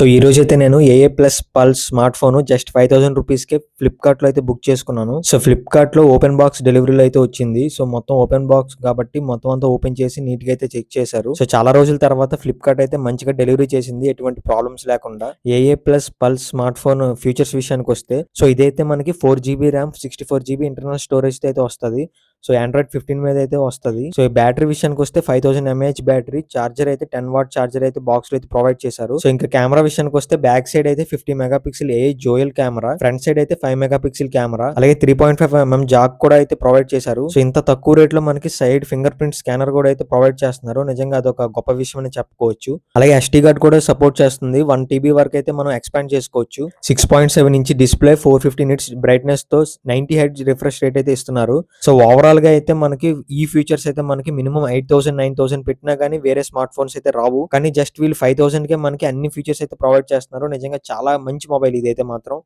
So ఈ రోజు అయితే నేను AI plus pulse smart phone just five thousand రూపీస్కి ఫ్లిప్కార్ట్లో అయితే బుక్ చేసుకున్నాను. సో ఫ్లిప్కార్ట్లో ఓపెన్ బాక్స్ డెలివరీలో అయితే వచ్చింది. సో మొత్తం ఓపెన్ బాక్స్ కాబట్టి మొత్తం అంతా ఓపెన్ చేసి నీట్గా అయితే చెక్ చేశారు. సో చాలా రోజుల తర్వాత ఫ్లిప్కార్ట్ అయితే మంచిగా డెలివరీ చేసింది. ఎటువంటి ప్రాబ్లమ్స్ లేకుండా AI plus pulse smart phone features విషయానికి వస్తే సో ఇదైతే మనకి four GB RAM sixty four GB internal storage అయితే వస్తుంది. సో ఆండ్రాయిడ్ ఫిఫ్టీన్ మీద అయితే వస్తుంది. సో ఈ బ్యాటరీ విషయానికి వస్తే five thousand mAh battery charger అయితే టెన్ వాట్ చార్జర్ అయితే బాక్స్లో అయితే ప్రొవైడ్ చేశారు. సో ఇంకా కెమెరా విషయానికి వస్తే బ్యాక్ సైడ్ అయితే ఫిఫ్టీ మెగా పిక్సెల్ ఏ జోయల్ కెమెరా ఫ్రంట్ సైడ్ అయితే ఫైవ్ మెగా పిక్సెల్ కెమెరా అలాగే three point five MM jack కూడా అయితే ప్రొవైడ్ చేశారు. సో ఇంత తక్కువ రేట్లో మనకి సైడ్ ఫింగర్ ప్రింట్ స్కానర్ కూడా అయితే ప్రొవైడ్ చేస్తున్నారు. నిజంగా అదొక గొప్ప విషయం అని చెప్పుకోవచ్చు. అలాగే ఎస్టీ కార్డ్ కూడా సపోర్ట్ చేస్తుంది. వన్ టీబీ వరకు అయితే మనం ఎక్స్పాండ్ చేసుకోవచ్చు. Six point seven inch display four fifty nits బ్రైట్నెస్తో ninety హెడ్ రిఫ్రెష్ రేట్ అయితే ఇస్తున్నారు. సో ఓవరాల్ ఓవరాల్గా అయితే మనకి ఈ ఫీచర్స్ అయితే మనకి minimum eight thousand nine thousand పెట్టినా కానీ వేరే స్మార్ట్ ఫోన్స్ అయితే రావు. కానీ జస్ట్ వీళ్ళు ఫైవ్ థౌసండ్కే మనకి అన్ని ఫీచర్స్ అయితే ప్రొవైడ్ చేస్తున్నారు. నిజంగా చాలా మంచి మొబైల్ ఇది అయితే మాత్రం.